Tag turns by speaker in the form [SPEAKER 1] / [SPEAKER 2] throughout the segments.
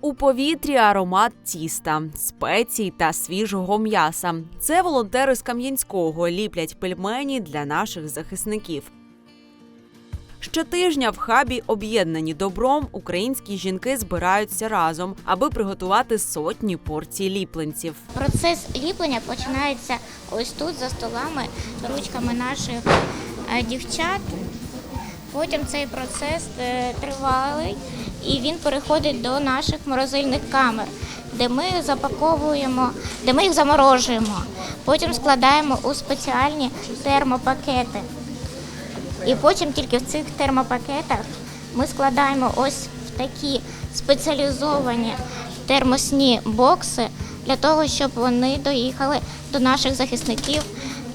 [SPEAKER 1] У повітрі аромат тіста, спецій та свіжого м'яса. Це волонтери з Кам'янського ліплять пельмені для наших захисників. Щотижня в хабі, об'єднані добром, українські жінки збираються разом, аби приготувати сотні порцій ліпленців.
[SPEAKER 2] Процес ліплення починається ось тут, за столами, ручками наших е, дівчат. Потім цей процес е, тривалий і він переходить до наших морозильних камер, де ми запаковуємо, де ми їх заморожуємо. Потім складаємо у спеціальні термопакети. І потім тільки в цих термопакетах ми складаємо ось в такі спеціалізовані термосні бокси для того, щоб вони доїхали до наших захисників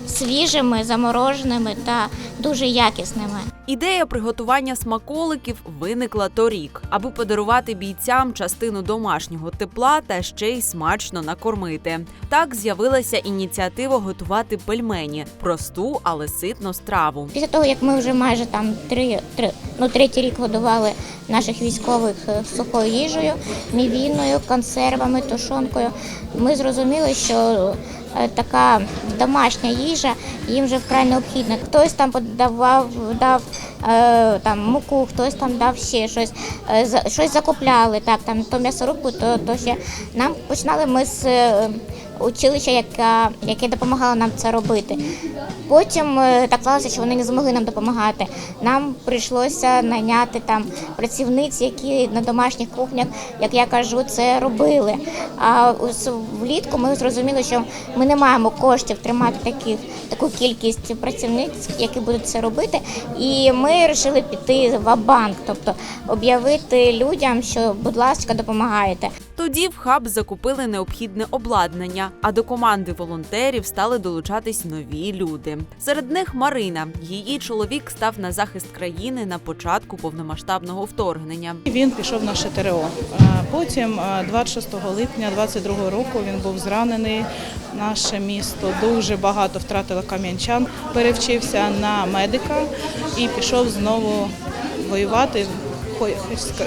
[SPEAKER 2] свіжими, замороженими та дуже якісними.
[SPEAKER 1] Ідея приготування смаколиків виникла торік, аби подарувати бійцям частину домашнього тепла та ще й смачно накормити. Так з'явилася ініціатива готувати пельмені просту, але ситну страву.
[SPEAKER 2] Після того, як ми вже майже там три, три ну третій рік годували наших військових е, сухою їжею, мівіною, консервами, тушонкою, ми зрозуміли, що така домашня їжа їм вже вкрай необхідна. Хтось там подавав, дав е, там муку, хтось там дав ще щось, е, щось закупляли. Так, там то м'ясорубку, то, то ще нам починали ми з. Е, Училища, яка, яке допомагало нам це робити. Потім е, так сталося, що вони не змогли нам допомагати. Нам прийшлося найняти там працівниць, які на домашніх кухнях, як я кажу, це робили. А влітку ми зрозуміли, що ми не маємо коштів тримати таких таку кількість працівниць, які будуть це робити. І ми вирішили піти в банк, тобто об'явити людям, що, будь ласка, допомагаєте.
[SPEAKER 1] Тоді в хаб закупили необхідне обладнання, а до команди волонтерів стали долучатись нові люди. Серед них Марина. Її чоловік став на захист країни на початку повномасштабного вторгнення.
[SPEAKER 3] Він пішов на ШТРО. Потім, а, 26 липня 22 року, він був зранений. Наше місто дуже багато втратило кам'янчан. Перевчився на медика і пішов знову воювати.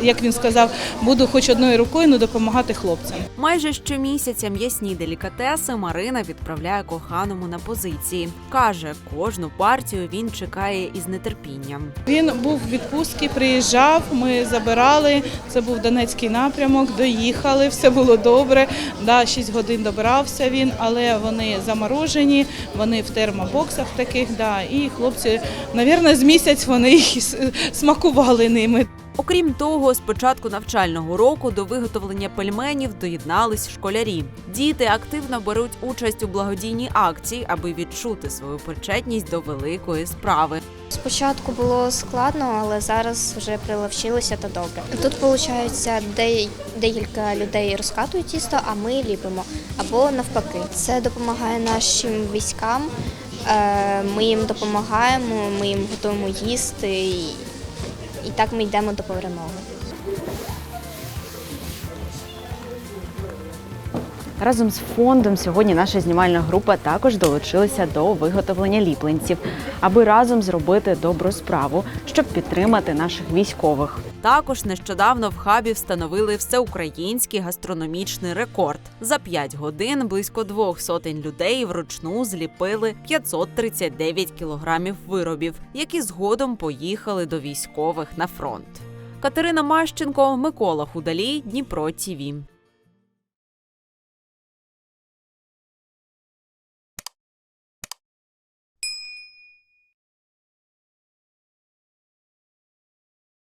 [SPEAKER 3] Як він сказав, буду хоч одною рукою, але допомагати хлопцям.
[SPEAKER 1] Майже щомісяця м'ясні делікатеси Марина відправляє коханому на позиції. каже, кожну партію він чекає із нетерпінням.
[SPEAKER 3] Він був в відпустці, приїжджав, ми забирали. Це був Донецький напрямок, доїхали, все було добре. Да, 6 годин добирався він, але вони заморожені, вони в термобоксах таких. Да, і хлопці, мабуть, з місяць вони їх смакували ними.
[SPEAKER 1] Окрім того, з початку навчального року до виготовлення пельменів доєднались школярі. Діти активно беруть участь у благодійній акції, аби відчути свою причетність до великої справи.
[SPEAKER 4] Спочатку було складно, але зараз вже приловчилися та добре. Тут виходить декілька людей розкатують тісто, а ми ліпимо або навпаки. Це допомагає нашим військам. е, Ми їм допомагаємо, ми їм готуємо їсти, і так ми йдемо до перемоги.
[SPEAKER 5] Разом з фондом сьогодні наша знімальна група також долучилася до виготовлення ліпленців, аби разом зробити добру справу, щоб підтримати наших військових.
[SPEAKER 1] Також нещодавно в хабі встановили всеукраїнський гастрономічний рекорд. За 5 годин близько двох сотень людей вручну зліпили 539 кілограмів виробів, які згодом поїхали до військових на фронт. Катерина Мащенко, Микола Худалій, Дніпро ТІВІ.